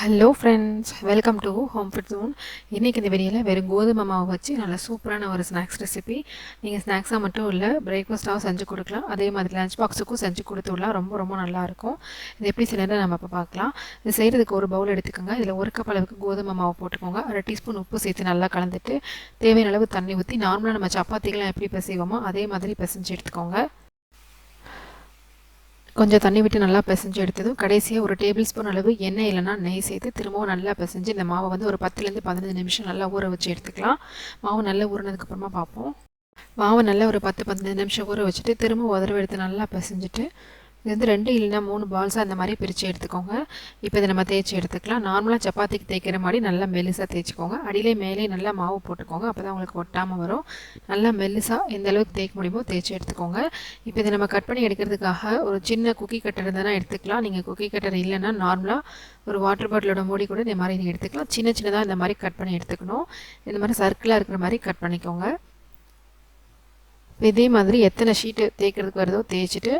Hello friends welcome to home food zone இன்றைக்கி இந்த வீடியோவில் வெறும் கோதுமை மாவு வச்சு நல்ல சூப்பரான ஒரு ஸ்நாக்ஸ் ரெசிபி நீங்கள் ஸ்நாக்ஸாக மட்டும் இல்லை பிரேக்ஃபாஸ்ட்டாகவும் செஞ்சு கொடுக்கலாம். அதே மாதிரி லஞ்ச் பாக்ஸுக்கும் செஞ்சு கொடுத்துடலாம் ரொம்ப ரொம்ப நல்லாயிருக்கும் இது எப்படி செய்யறது நம்ம இப்போ பார்க்கலாம். இது செய்கிறதுக்கு ஒரு பவுல் எடுத்துக்கோங்க. இதில் ஒரு கப் அளவுக்கு கோதுமை மாவு போட்டுக்கோங்க. அரை டீஸ்பூன் உப்பு சேர்த்து நல்லா கலந்துட்டு தேவையான அளவு தண்ணி ஊற்றி நார்மலாக நம்ம சப்பாத்திகளாம் எப்படி பிசைவோமோ அதே மாதிரி பிசைஞ்சு எடுத்துக்கோங்க. கொஞ்சம் தண்ணி விட்டு நல்லா பிசைஞ்சு எடுத்ததும் கடைசியாக ஒரு டேபிள் ஸ்பூன் அளவு எண்ணெய் இல்லைனா நெய் சேர்த்து திரும்பவும் நல்லா பிசைஞ்சு இந்த மாவை வந்து ஒரு பத்துலேருந்து பதினஞ்சு நிமிஷம் நல்லா ஊற வச்சு எடுத்துக்கலாம். மாவு நல்லா ஊறினதுக்கப்புறமா பார்ப்போம். மாவை நல்லா ஒரு பத்து பதினஞ்சு நிமிஷம் ஊற வச்சுட்டு திரும்ப உதறவை எடுத்து நல்லா பிசைஞ்சிட்டு இது வந்து ரெண்டு இல்லைனா மூணு பால்ஸாக அந்த மாதிரி பிரித்து எடுத்துக்கோங்க. இப்போ இதை நம்ம தேய்ச்சி எடுத்துக்கலாம். நார்மலாக சப்பாத்திக்கு தேய்க்கிற மாதிரி நல்லா மெல்லிசாக தேய்ச்சிக்கோங்க. அடியிலே மேலே நல்லா மாவு போட்டுக்கோங்க. அப்போ தான் உங்களுக்கு ஒட்டாமல் வரும். நல்லா மெல்லிசாக எந்த அளவுக்கு தேய்க்க முடியுமோ தேய்ச்சி எடுத்துக்கோங்க. இப்போ இதை நம்ம கட் பண்ணி எடுக்கிறதுக்காக ஒரு சின்ன குக்கி கட்டர் இருந்தால் எடுத்துக்கலாம். நீங்கள் குக்கி கட்டர் இல்லைன்னா நார்மலாக ஒரு வாட்டர் பாட்டிலோட மூடி கூட இந்த மாதிரி நீங்கள் எடுத்துக்கலாம். சின்ன சின்னதாக இந்த மாதிரி கட் பண்ணி எடுத்துக்கணும். இந்த மாதிரி சர்க்கிளாக இருக்கிற மாதிரி கட் பண்ணிக்கோங்க. இதே மாதிரி எத்தனை ஷீட்டு தேய்க்கிறதுக்கு வருதோ தேய்ச்சிட்டு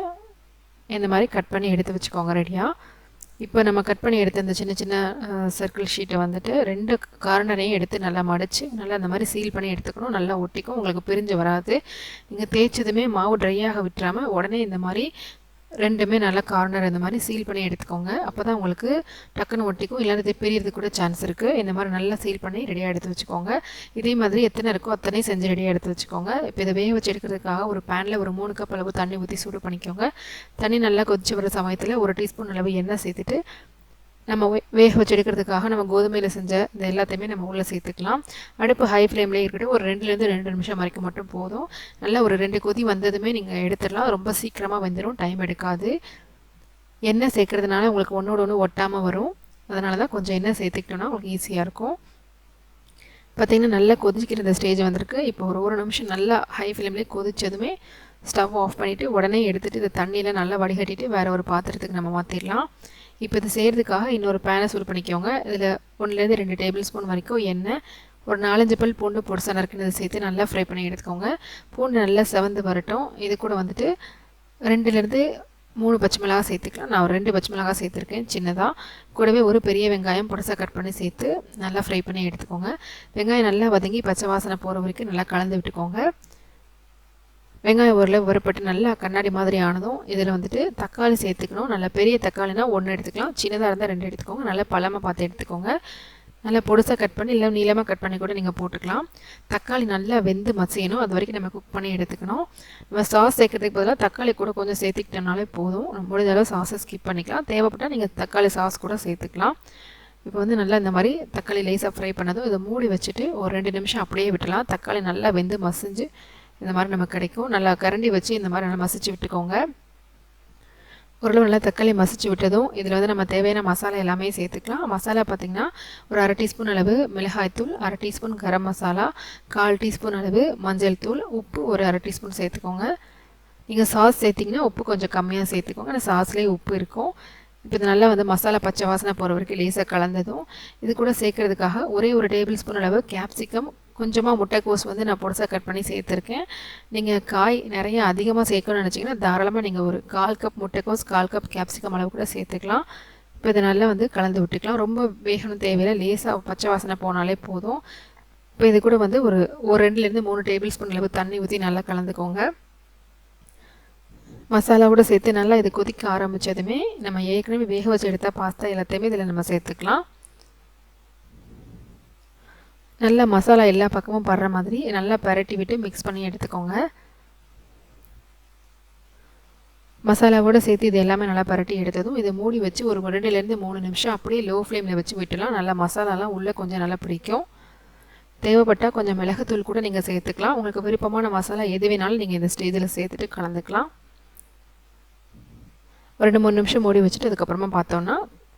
இந்த மாதிரி கட் பண்ணி எடுத்து வச்சுக்கோங்க ரெடியாக இப்போ நம்ம கட் பண்ணி எடுத்த இந்த சின்ன சின்ன சர்க்கிள் ஷீட்டை வந்துட்டு ரெண்டு கார்னரையும் எடுத்து நல்லா மடித்து நல்லா அந்த மாதிரி சீல் பண்ணி எடுத்துக்கணும். நல்லா ஒட்டிக்கும். உங்களுக்கு பிரிஞ்சு வராது. நீங்கள் தேய்ச்சதுமே மாவு ட்ரையாக விட்டுறாமல் உடனே இந்த மாதிரி ரெண்டுமே நல்லா கார்னர் இந்த மாதிரி சீல் பண்ணி எடுத்துக்கோங்க. அப்போ தான் உங்களுக்கு டக்குன்னு ஒட்டிக்கும். இல்லாட்டி பெரியது கூட சான்ஸ் இருக்குது இந்த மாதிரி நல்லா சீல் பண்ணி ரெடியாக எடுத்து வச்சுக்கோங்க. இதே மாதிரி எத்தனை இருக்கோ அத்தனை செஞ்சு ரெடியாக எடுத்து வச்சுக்கோங்க. இப்போ இதை வேக வச்சு எடுக்கிறதுக்காக ஒரு பேனில் ஒரு மூணு கப் அளவு தண்ணி ஊற்றி சூடு பண்ணிக்கோங்க. தண்ணி நல்லா கொதிச்சு வர சமயத்தில் ஒரு டீஸ்பூன் அளவு எண்ணெய் சேர்த்துட்டு நம்ம வேக வச்சு எடுக்கிறதுக்காக நம்ம கோதுமையில் செஞ்ச இந்த எல்லாத்தையுமே நம்ம உள்ளே சேர்த்துக்கலாம். அடுப்பு ஹை ஃப்ளேம்லேயே இருக்கட்டும். ஒரு ரெண்டுலேருந்து ரெண்டு நிமிஷம் வரைக்கும் மட்டும் போதும். நல்லா ஒரு ரெண்டு கொதி வந்ததுமே நீங்கள் எடுத்துடலாம். ரொம்ப சீக்கிரமாக வந்துடும் டைம் எடுக்காது. எண்ணெய் சேர்க்கறதுனால உங்களுக்கு ஒன்றோட ஒன்று ஒட்டாமல் வரும். அதனால தான் கொஞ்சம் எண்ணெய் சேர்த்துக்கிட்டோன்னா உங்களுக்கு ஈஸியாக இருக்கும். பார்த்திங்கன்னா நல்லா கொதிக்கிற இந்த ஸ்டேஜ் வந்திருக்கு. இப்போ ஒரு ஒரு நிமிஷம் நல்லா ஹை ஃப்ளேம்லேயே கொதித்ததுமே ஸ்டவ் ஆஃப் பண்ணிவிட்டு உடனே எடுத்துகிட்டு இந்த தண்ணியில் நல்லா வடிகட்டிட்டு வேறு ஒரு பாத்திரத்துக்கு நம்ம மாற்றிடலாம் இப்போ இது செய்கிறதுக்காக இன்னொரு பேனை சூடு பண்ணிக்கோங்க. இதில் ஒன்றுலேருந்து ரெண்டு டேபிள் ஸ்பூன் வரைக்கும் எண்ணெய் ஒரு நாலஞ்சு பல் பூண்டு பொடிசா நறுக்கினது சேர்த்து நல்லா ஃப்ரை பண்ணி எடுத்துக்கோங்க. பூண்டு நல்லா செவந்து வரட்டும். இது கூட வந்துட்டு ரெண்டுலேருந்து மூணு பச்சை மிளகா சேர்த்துக்கலாம். நான் ஒரு ரெண்டு பச்சை மிளகா சேர்த்துருக்கேன் சின்னதாக கூடவே ஒரு பெரிய வெங்காயம் பொடிசா கட் பண்ணி சேர்த்து நல்லா ஃப்ரை பண்ணி எடுத்துக்கோங்க. வெங்காயம் நல்லா வதங்கி பச்சை வாசனை போகிற வரைக்கும் நல்லா கலந்து விட்டுக்கோங்க. வெங்காயம் ஓரளவு வறுப்பட்டு நல்லா கண்ணாடி மாதிரி ஆனதும் இதில் வந்துட்டு தக்காளி சேர்த்துக்கணும். நல்ல பெரிய தக்காளினா ஒன்று எடுத்துக்கலாம். சின்னதாக இருந்தால் ரெண்டு எடுத்துக்கோங்க. நல்லா பழமாக பார்த்து எடுத்துக்கோங்க. நல்லா பொடுசாக கட் பண்ணி இல்லை நீளமாக கட் பண்ணி கூட நீங்கள் போட்டுக்கலாம். தக்காளி நல்லா வெந்து மசியணும். அது வரைக்கும் நம்ம குக் பண்ணி எடுத்துக்கணும். நம்ம சாஸ் சேர்க்கறதுக்கு பதிலாக தக்காளி கூட கொஞ்சம் சேர்த்துக்கிட்டோம்னாலே போதும். முடிஞ்ச அளவு சாஸை ஸ்கிப் பண்ணிக்கலாம். தேவைப்பட்டால் நீங்கள் தக்காளி சாஸ் கூட சேர்த்துக்கலாம். இப்போ வந்து நல்லா இந்த மாதிரி தக்காளி லேஸாக ஃப்ரை பண்ணதும் இதை மூடி வச்சுட்டு ஒரு ரெண்டு நிமிஷம் அப்படியே விட்டுலாம் தக்காளி நல்லா வெந்து மசிஞ்சு இந்த மாதிரி நமக்கு கிடைக்கும். நல்லா கரண்டி வச்சு இந்த மாதிரி நல்லா மசிச்சு விட்டுக்கோங்க. ஓரளவு நல்லா தக்காளி மசிச்சு விட்டதும் இதில் வந்து நம்ம தேவையான மசாலா எல்லாமே சேர்த்துக்கலாம். மசாலா பார்த்திங்கன்னா ஒரு அரை டீஸ்பூன் அளவு மிளகாய்த்தூள் அரை டீஸ்பூன் கரம் மசாலா கால் டீஸ்பூன் அளவு மஞ்சள் தூள் உப்பு ஒரு அரை டீஸ்பூன் சேர்த்துக்கோங்க. நீங்கள் சாஸ் சேர்த்திங்கன்னா உப்பு கொஞ்சம் கம்மியாக சேர்த்துக்கோங்க. ஆனால் சாஸ்லேயே உப்பு இருக்கும். இப்போ இது நல்லா வந்து மசாலா பச்சை வாசனை போகிற வரைக்கும் லேசாக கலந்ததும் இது கூட சேர்க்கறதுக்காக ஒரே ஒரு டேபிள் ஸ்பூன் அளவு கேப்சிகம் கொஞ்சமாக முட்டைக்கோஸ் வந்து நான் பொடிசாக கட் பண்ணி சேர்த்துருக்கேன். நீங்கள் காய் நிறைய அதிகமாக சேர்க்கணும்னு நினச்சிங்கன்னா தாராளமாக நீங்கள் ஒரு கால் கப் முட்டைக்கோஸ் கால் கப் கேப்சிகம் அளவு கூட சேர்த்துக்கலாம். இப்போ இதை நல்லா வந்து கலந்து விட்டுக்கலாம். ரொம்ப வேகணும் தேவையில்லை. லேசாக பச்சை வாசனை போனாலே போதும். இப்போ இது கூட வந்து ஒரு ஒரு ரெண்டுலேருந்து மூணு டேபிள் ஸ்பூன் அளவு தண்ணி ஊற்றி நல்லா கலந்துக்கோங்க. மசாலாவோட சேர்த்து நல்லா இது கொதிக்க ஆரம்பித்ததுமே நம்ம ஏற்கனவே வேக வச்சு எடுத்தால் பாஸ்தா எல்லாத்தையுமே இதில் நம்ம சேர்த்துக்கலாம். நல்லா மசாலா எல்லா பக்கமும் படுற மாதிரி நல்லா பரட்டி விட்டு மிக்ஸ் பண்ணி எடுத்துக்கோங்க. மசாலாவோடு சேர்த்து இது எல்லாமே நல்லா பரட்டி எடுத்ததும் இதை மூடி வச்சு ஒரு ரெண்டுலேருந்து மூணு நிமிஷம் அப்படியே லோ ஃப்ளேமில் வச்சு விட்டுலாம் நல்லா மசாலாலாம் உள்ளே கொஞ்சம் நல்லா பிடிக்கும். தேவைப்பட்டால் கொஞ்சம் மிளகுத்தூள் கூட நீங்கள் சேர்த்துக்கலாம். உங்களுக்கு விருப்பமான மசாலா எது வேணாலும் நீங்கள் இந்த ஸ்டேஜில் சேர்த்துட்டு கலந்துக்கலாம். ஒரு ரெண்டு மூணு நிமிஷம் மூடி வச்சுட்டு அதுக்கப்புறமா பார்த்தோன்னா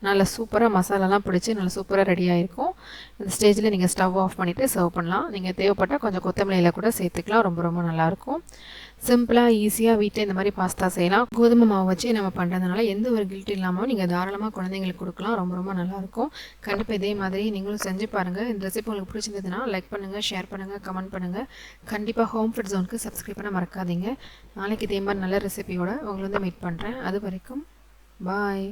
நல்லா சூப்பராக மசாலாலாம் பிடிச்சி நல்லா சூப்பராக ரெடி ஆகிருக்கும் இந்த ஸ்டேஜில் நீங்கள் ஸ்டவ் ஆஃப் பண்ணிவிட்டு சர்வ் பண்ணலாம். நீங்கள் தேவைப்பட்டால் கொஞ்சம் கொத்தமல்லியில் கூட சேர்த்துக்கலாம். ரொம்ப ரொம்ப நல்லாயிருக்கும். சிம்பிளாக ஈஸியாக வீட்டில் இந்த மாதிரி பாஸ்தா செய்யலாம். கோதுமை மாவு வச்சு நம்ம பண்ணுறதுனால எந்த ஒரு கில்ட் இல்லாமல் நீங்கள் தாராளமாக குழந்தைங்களுக்கு கொடுக்கலாம். ரொம்ப ரொம்ப நல்லாயிருக்கும். கண்டிப்பாக இதே மாதிரி நீங்களும் செஞ்சு பாருங்கள் இந்த ரெசிபி உங்களுக்கு பிடிச்சிருந்ததுன்னா லைக் பண்ணுங்கள் ஷேர் பண்ணுங்கள் கமெண்ட் பண்ணுங்கள் கண்டிப்பாக ஹோம் ஃபுட் ஜோனுக்கு சப்ஸ்கிரைப் பண்ண மறக்காதீங்க. நாளைக்கு இதே மாதிரி நல்ல ரெசிபியோட உங்களை வந்து மீட் பண்ணுறேன் அது வரைக்கும் பாய்